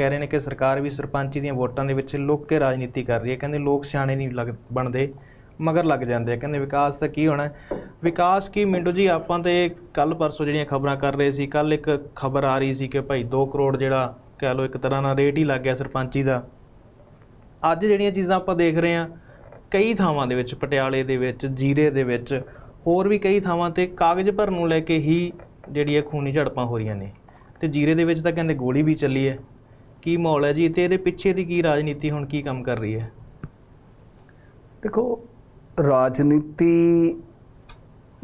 ਕਹਿ ਰਹੇ ਨੇ ਕਿ ਸਰਕਾਰ ਵੀ ਸਰਪੰਚੀ ਦੀਆਂ ਵੋਟਾਂ ਦੇ ਵਿੱਚ ਲੁੱਕ ਕੇ ਰਾਜਨੀਤੀ ਕਰ ਰਹੀ ਹੈ। ਕਹਿੰਦੇ ਲੋਕ ਸਿਆਣੇ ਨਹੀਂ ਲੱਗ, ਬਣਦੇ, ਮਗਰ ਲੱਗ ਜਾਂਦੇ ਆ। ਕਹਿੰਦੇ ਵਿਕਾਸ ਤਾਂ ਕੀ ਹੋਣਾ? ਵਿਕਾਸ ਕੀ ਮਿੰਟੂ ਜੀ? ਆਪਾਂ ਤੇ ਕੱਲ ਪਰਸੋਂ ਜਿਹੜੀਆਂ ਖਬਰਾਂ ਕਰ ਰਹੇ ਸੀ ਕੱਲ ਇੱਕ ਖਬਰ ਆ ਰਹੀ ਸੀ ਕਿ ਭਾਈ 2 ਕਰੋੜ ਜਿਹੜਾ ਕਹਿ ਲਓ ਇੱਕ ਤਰ੍ਹਾਂ ਨਾਲ ਰੇਟ ਹੀ ਲੱਗ ਗਿਆ ਸਰਪੰਚੀ ਦਾ। ਅੱਜ ਜਿਹੜੀਆਂ ਚੀਜ਼ਾਂ ਆਪਾਂ ਦੇਖ ਰਹੇ ਹਾਂ, ਕਈ ਥਾਵਾਂ ਦੇ ਵਿੱਚ, ਪਟਿਆਲੇ ਦੇ ਵਿੱਚ, ਜੀਰੇ ਦੇ ਵਿੱਚ, ਹੋਰ ਵੀ ਕਈ ਥਾਵਾਂ ਤੇ ਕਾਗਜ਼ ਭਰਨ ਨੂੰ ਲੈ ਕੇ ਹੀ ਜਿਹੜੀ ਇਹ ਖੂਨੀ ਝੜਪਾਂ ਹੋ ਰਹੀਆਂ ਨੇ। ਤੇ ਜੀਰੇ ਦੇ ਵਿੱਚ ਤਾਂ ਕਹਿੰਦੇ ਗੋਲੀ ਵੀ ਚੱਲੀ ਹੈ। ਕੀ ਮਾਹੌਲ ਹੈ ਜੀ? ਤੇ ਇਹਦੇ ਪਿੱਛੇ ਦੀ ਕੀ ਰਾਜਨੀਤੀ ਹੁਣ ਕੀ ਕੰਮ ਕਰ ਰਹੀ ਹੈ? ਦੇਖੋ ਰਾਜਨੀਤੀ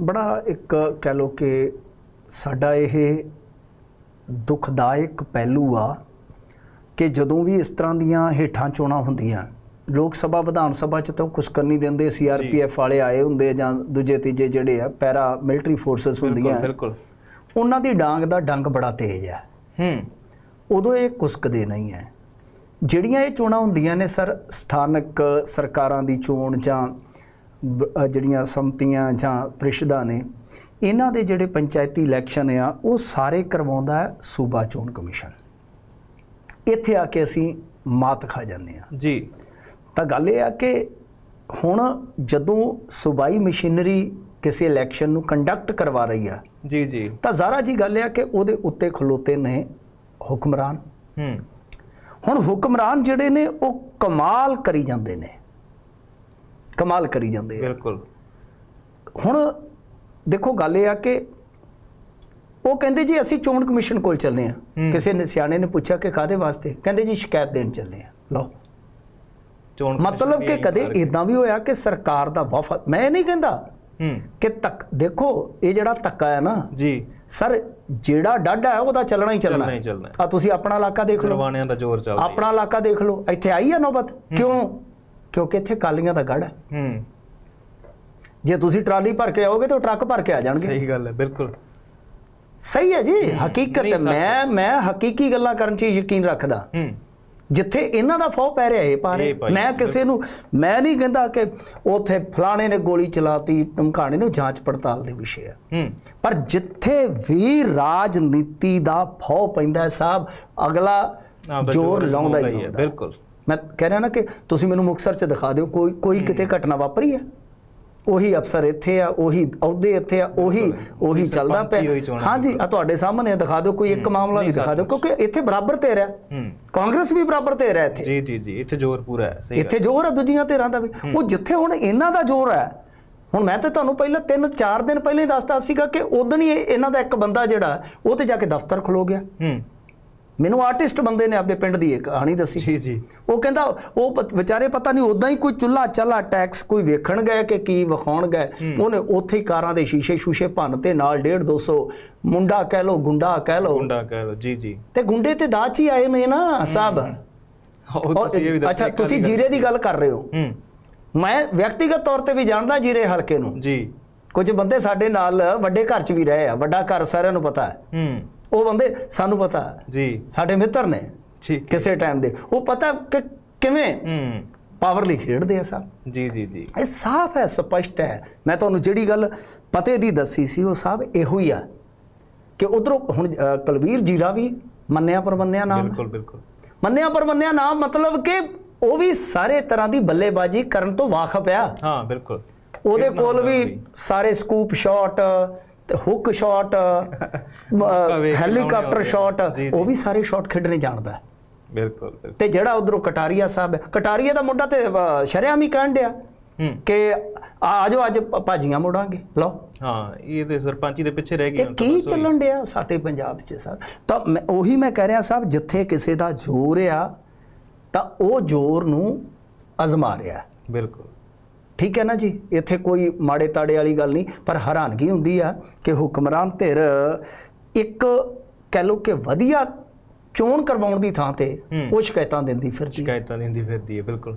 ਬੜਾ ਇੱਕ ਕਹਿ ਲੋ ਕਿ ਸਾਡਾ ਇਹ ਦੁਖਦਾਇਕ ਪਹਿਲੂ ਆ ਕਿ ਜਦੋਂ ਵੀ ਇਸ ਤਰ੍ਹਾਂ ਦੀਆਂ ਹੇਠਾਂ ਚੋਣਾਂ ਹੁੰਦੀਆਂ ਲੋਕ ਸਭਾ ਵਿਧਾਨ ਸਭਾ ਚ ਤਾਂ ਕੁਛ ਕਰ ਨਹੀਂ ਦਿੰਦੇ ਸੀਆਰਪੀਐਫ ਵਾਲੇ ਆਏ ਹੁੰਦੇ ਜਾਂ ਦੂਜੇ ਤੀਜੇ ਜਿਹੜੇ ਆ ਪੈਰਾ ਮਿਲਟਰੀ ਫੋਰਸਸ ਹੁੰਦੀਆਂ। ਬਿਲਕੁਲ। ਉਹਨਾਂ ਦੀ ਡਾਂਗ ਦਾ ਡੰਗ ਬੜਾ ਤੇਜ਼ ਆ। ਹੂੰ। ਉਦੋਂ ਇਹ ਕੁਸਕਦੇ ਨਹੀਂ ਹੈ। ਜਿਹੜੀਆਂ ਇਹ ਚੋਣਾਂ ਹੁੰਦੀਆਂ ਨੇ ਸਰ ਸਥਾਨਕ ਸਰਕਾਰਾਂ ਦੀ ਚੋਣ ਜਾਂ ਜਿਹੜੀਆਂ ਸੰਮਤੀਆਂ ਜਾਂ ਪ੍ਰੀਸ਼ਦਾਂ ਨੇ ਇਹਨਾਂ ਦੇ ਜਿਹੜੇ ਪੰਚਾਇਤੀ ਇਲੈਕਸ਼ਨ ਆ ਉਹ ਸਾਰੇ ਕਰਵਾਉਂਦਾ ਹੈ ਸੂਬਾ ਚੋਣ ਕਮਿਸ਼ਨ। ਇੱਥੇ ਆ ਕੇ ਅਸੀਂ ਮਾਤ ਖਾ ਜਾਂਦੇ ਆ ਜੀ। ਤਾਂ ਗੱਲ ਇਹ ਆ ਕਿ ਹੁਣ ਜਦੋਂ ਸੂਬਾਈ ਮਸ਼ੀਨਰੀ ਕਿਸੇ ਇਲੈਕਸ਼ਨ ਨੂੰ ਕੰਡਕਟ ਕਰਵਾ ਰਹੀ ਆ ਜੀ ਜੀ। ਤਾਂ ਜ਼ਾਰਾ ਜੀ ਗੱਲ ਇਹ ਆ ਕਿ ਉਹਦੇ ਉੱਤੇ ਖਲੋਤੇ ਨੇ ਹੁਕਮਰਾਨ। ਹੂੰ। ਹੁਣ ਹੁਕਮਰਾਨ ਜਿਹੜੇ ਨੇ ਉਹ ਕਮਾਲ ਕਰੀ ਜਾਂਦੇ ਨੇ। ਕਮਾਲ ਕਰੀ ਜਾਂਦੇ ਆ। ਬਿਲਕੁਲ। ਹੁਣ ਦੇਖੋ ਗੱਲ ਇਹ ਆ ਕਿ ਉਹ ਕਹਿੰਦੇ ਜੀ ਅਸੀਂ ਚੋਣ ਕਮਿਸ਼ਨ ਕੋਲ ਚੱਲੇ ਆ। ਕਿਸੇ ਨੇ ਸਿਆਣੇ ਨੇ ਪੁੱਛਿਆ ਕਿ ਕਾਦੇ ਵਾਸਤੇ? ਕਹਿੰਦੇ ਜੀ ਸ਼ਿਕਾਇਤ ਦੇਣ ਚੱਲੇ ਆ। ਲਓ। ਚੋਣ ਮਤਲਬ ਕਿ ਕਦੇ ਇਦਾਂ ਵੀ ਹੋਇਆ ਕਿ ਸਰਕਾਰ ਦਾ ਵਫਦ ਮੈਂ ਇਹ ਨਹੀਂ ਕਹਿੰਦਾ ਹੂੰ। ਕਿ ਤੱਕ ਦੇਖੋ ਇਹ ਜਿਹੜਾ ਧੱਕਾ ਹੈ ਨਾ ਜੀ। ਸਰ ਜਿਹੜਾ ਡਾਢਾ ਹੈ ਉਹਦਾ ਚੱਲਣਾ ਹੀ ਚੱਲਣਾ ਹੀ। ਆ ਤੁਸੀਂ ਆਪਣਾ ਇਲਾਕਾ ਦੇਖ ਲਓ। ਕਰਵਾਣਿਆਂ ਦਾ ਜ਼ੋਰ ਚੱਲਦਾ। ਆਪਣਾ ਇਲਾਕਾ ਦੇਖ ਲਓ। ਇੱਥੇ ਆਈ ਹੈ ਨੌਬਤ? ਕਿਉਂ? ਕਿਉਂਕਿ ਇੱਥੇ ਕਾਲੀਆਂ ਦਾ ਗੜ ਹੈ। ਹੂੰ। ਜੇ ਤੁਸੀਂ ਟਰਾਲੀ ਭਰ ਕੇ ਆਓਗੇ ਤਾਂ ਟਰੱਕ ਭਰ ਕੇ ਆ ਜਾਣਗੇ। ਸਹੀ ਗੱਲ ਹੈ ਬਿਲਕੁਲ। ਸਹੀ ਹੈ ਜੀ। ਹਕੀਕਤ। ਮੈਂ ਮੈਂ ਹਕੀਕੀ ਗੱਲਾਂ ਕਰਨ 'ਚ ਯਕੀਨ ਰੱਖਦਾ। ਹੂੰ। ਜਿੱਥੇ ਇਹਨਾਂ ਦਾ ਫੌ ਪੈ ਰਿਹਾ ਇਹ ਪਾ ਇਹ ਰਹੇ ਭਾਈ, ਮੈਂ ਕਿਸੇ ਨੂੰ ਮੈਂ ਨਹੀਂ ਕਹਿੰਦਾ ਕਿ ਉਥੇ ਫਲਾਣੇ ਨੇ ਗੋਲੀ ਚਲਾਤੀ ਧਮਕਾਣੇ ਨੂੰ ਜਾਂਚ ਪੜਤਾਲ ਦੇ ਵਿਸ਼ੇ ਆ। ਪਰ ਜਿੱਥੇ ਵੀ ਰਾਜਨੀਤੀ ਦਾ ਫੌ ਪੈਂਦਾ ਸਾਹਿਬ ਅਗਲਾ ਜ਼ੋਰ ਲਾਉਂਦਾ ਹੀ ਬਿਲਕੁਲ। ਮੈਂ ਕਹਿ ਰਿਹਾ ਨਾ ਕਿ ਤੁਸੀਂ ਮੈਨੂੰ ਮੁਕਤਸਰ ਚ ਦਿਖਾ ਦਿਓ ਕੋਈ ਕੋਈ ਕਿਤੇ ਘਟਨਾ ਵਾਪਰੀ ਹੈ? ਉਹੀ ਅਫਸਰ ਇੱਥੇ ਆ ਉਹੀ ਅਹੁਦੇ ਇੱਥੇ ਆ ਉਹੀ ਉਹੀ ਚੱਲਦਾ ਪਿਆ। ਹਾਂਜੀ ਆ ਤੁਹਾਡੇ ਸਾਹਮਣੇ ਆ, ਦਿਖਾ ਦਿਓ ਕੋਈ ਇੱਕ ਮਾਮਲਾ ਵੀ ਦਿਖਾ ਦਿਓ ਕਿਉਂਕਿ ਇੱਥੇ ਬਰਾਬਰ ਤੇ ਰਿਹਾ ਹੂੰ। ਕਾਂਗਰਸ ਵੀ ਬਰਾਬਰ ਤੇ ਰਿਹਾ ਇੱਥੇ। ਜੀ ਜੀ ਜੀ ਇੱਥੇ ਜ਼ੋਰ ਪੂਰਾ ਹੈ ਸਹੀ ਇੱਥੇ ਜ਼ੋਰ ਹੈ ਦੂਜੀਆਂ ਧਿਰਾਂ ਦਾ ਵੀ। ਉਹ ਜਿੱਥੇ ਹੁਣ ਇਹਨਾਂ ਦਾ ਜ਼ੋਰ ਹੈ ਹੁਣ ਮੈਂ ਤੇ ਤੁਹਾਨੂੰ ਪਹਿਲਾਂ 3-4 ਦਿਨ ਪਹਿਲਾਂ ਹੀ ਦੱਸਤਾ ਸੀਗਾ ਕਿ ਉਦੋਂ ਹੀ ਇਹ- ਇਹਨਾਂ ਦਾ ਇੱਕ ਬੰਦਾ ਜਿਹੜਾ ਉਹ ਤੇ ਜਾ ਕੇ ਦਫ਼ਤਰ ਖਲੋ ਗਿਆ। ਹੂੰ। ਮੈਨੂੰ ਆਰਟਿਸਟ ਬੰਦੇ ਨੇ ਆਪਦੇ ਪਿੰਡ ਦੀ ਇੱਕ ਕਹਾਣੀ ਦੱਸੀ। ਜੀ ਜੀ। ਉਹ ਕਹਿੰਦਾ ਉਹ ਵਿਚਾਰੇ ਪਤਾ ਨਹੀਂ ਉਦਾਂ ਹੀ ਕੋਈ ਚੁੱਲਾ ਚੱਲਾ ਟੈਕਸ ਕੋਈ ਵੇਖਣ ਗਏ ਕਿ ਕੀ ਵਿਖਾਉਣ ਗਏ। ਉਹਨੇ ਉੱਥੇ ਹੀ ਕਾਰਾਂ ਦੇ ਸ਼ੀਸ਼ੇ ਸ਼ੂਸ਼ੇ ਭੰਨ ਤੇ ਨਾਲ 1.5 200 ਮੁੰਡਾ ਕਹਿ ਲੋ ਗੁੰਡਾ ਕਹਿ ਲੋ ਗੁੰਡਾ ਕਹਿ ਲਓ ਜੀ ਜੀ। ਤੇ ਗੁੰਡੇ ਤੇ ਦਾਚ ਹੀ ਆਏ ਨੇ ਨਾ ਸਾਹਿਬ। ਅੱਛਾ ਤੁਸੀਂ ਜੀਰੇ ਦੀ ਗੱਲ। ਕਰ ਰਹੇ ਹੂੰ। ਮੈਂ ਵਿਅਕਤੀਗਤ ਤੌਰ ਤੇ ਵੀ ਜਾਣਦਾ ਜੀਰੇ ਹਲਕੇ ਨੂੰ। ਜੀ। ਕੁਝ ਬੰਦੇ ਸਾਡੇ ਨਾਲ ਵੱਡੇ ਘਰ 'ਚ ਵੀ ਰਹੇ ਆ ਵੱਡਾ ਘਰ ਸਾਰਿਆਂ ਨੂੰ ਪਤਾ ਹੈ। ਹੂੰ। ਉਹ ਬੰਦੇ ਸਾਨੂੰ ਪਤਾ। ਜੀ। ਸਾਡੇ ਮਿੱਤਰ ਨੇ ਠੀਕ ਕਿਸੇ ਟਾਈਮ ਦੇ। ਉਹ ਪਤਾ ਕਿ ਕਿਵੇਂ ਹੂੰ। ਪਾਵਰਲੀ ਖੇਡਦੇ ਆ ਸਭ। ਜੀ ਜੀ ਜੀ। ਇਹ ਸਾਫ਼ ਹੈ ਸਪਸ਼ਟ ਹੈ। ਮੈਂ ਤੁਹਾਨੂੰ ਜਿਹੜੀ ਗੱਲ ਪਤੇ ਦੀ ਦੱਸੀ ਸੀ ਉਹ ਸਭ ਇਹੋ ਹੀ ਆ ਕਿ ਉਧਰੋਂ ਹੁਣ ਕੁਲਵੀਰ ਜੀਰਾ ਵੀ ਮੰਨਿਆ ਪਰਮੰਨਿਆ ਨਾਮ। ਹੈ। ਬਿਲਕੁਲ ਬਿਲਕੁਲ। ਮੰਨਿਆ ਪਰਮੰਨਿਆ ਨਾਮ ਮਤਲਬ ਕਿ ਉਹ ਵੀ ਸਾਰੇ ਤਰ੍ਹਾਂ ਦੀ ਬੱਲੇਬਾਜ਼ੀ ਕਰਨ ਤੋਂ ਵਾਕਫ ਆ। ਹਾਂ ਬਿਲਕੁਲ। ਉਹਦੇ ਕੋਲ ਵੀ। ਸਾਰੇ ਸਕੂਪ ਸ਼ਾਟ ਤੇ ਹੁੱਕ ਸ਼ਾਟ ਹੈਲੀਕਾਪਟਰ ਸ਼ਾਟ ਉਹ। ਵੀ ਸਾਰੇ ਸ਼ਾਟ ਖੇਡਣੇ ਜਾਣਦਾ ਹੈ। ਬਿਲਕੁਲ ਤੇ ਜਿਹੜਾ ਉਧਰੋਂ ਕਟਾਰੀਆ ਸਾਹਿਬ ਹੈ ਕਟਾਰੀਆ ਦਾ ਮੁੰਡਾ ਤੇ ਸ਼ਰੇਆਮ ਹੀ ਕਹਿਣ ਡਿਆ ਕਿ ਆਜੋ ਅੱਜ ਭਾਜੀਆਂ ਮੋੜਾਂਗੇ। ਲਓ। ਹਾਂ ਇਹ ਤੇ ਸਰਪੰਚੀ ਦੇ ਪਿੱਛੇ ਰਹਿ ਗਈ ਇਹ ਕੀ। ਚੱਲਣ ਡਿਆ ਸਾਡੇ ਪੰਜਾਬ 'ਚ ਸਰ? ਤਾਂ ਮੈਂ ਉਹੀ ਮੈਂ ਕਹਿ ਰਿਹਾ ਸਾਹਿਬ ਜਿੱਥੇ ਕਿਸੇ ਦਾ ਜ਼ੋਰ ਆ ਤਾਂ ਉਹ ਜ਼ੋਰ ਨੂੰ ਅਜ਼ਮਾ ਰਿਹਾ। ਬਿਲਕੁਲ। ਠੀਕ ਹੈ ਨਾ ਜੀ ਇੱਥੇ ਕੋਈ ਮਾੜੇ ਤਾੜੇ ਵਾਲੀ ਗੱਲ ਨਹੀਂ ਪਰ ਹੈਰਾਨਗੀ ਹੁੰਦੀ ਆ ਕਿ ਹੁਕਮਰਾਨ ਧਿਰ ਇੱਕ ਕਹਿ ਲਓ ਕਿ ਵਧੀਆ ਚੋਣ ਕਰਵਾਉਣ ਦੀ ਥਾਂ ਤੇ। ਉਹ ਸ਼ਿਕਾਇਤਾਂ ਦਿੰਦੀ ਫਿਰਦੀ। ਸ਼ਿਕਾਇਤਾਂ ਲੈਂਦੀ ਫਿਰਦੀ ਹੈ ਬਿਲਕੁਲ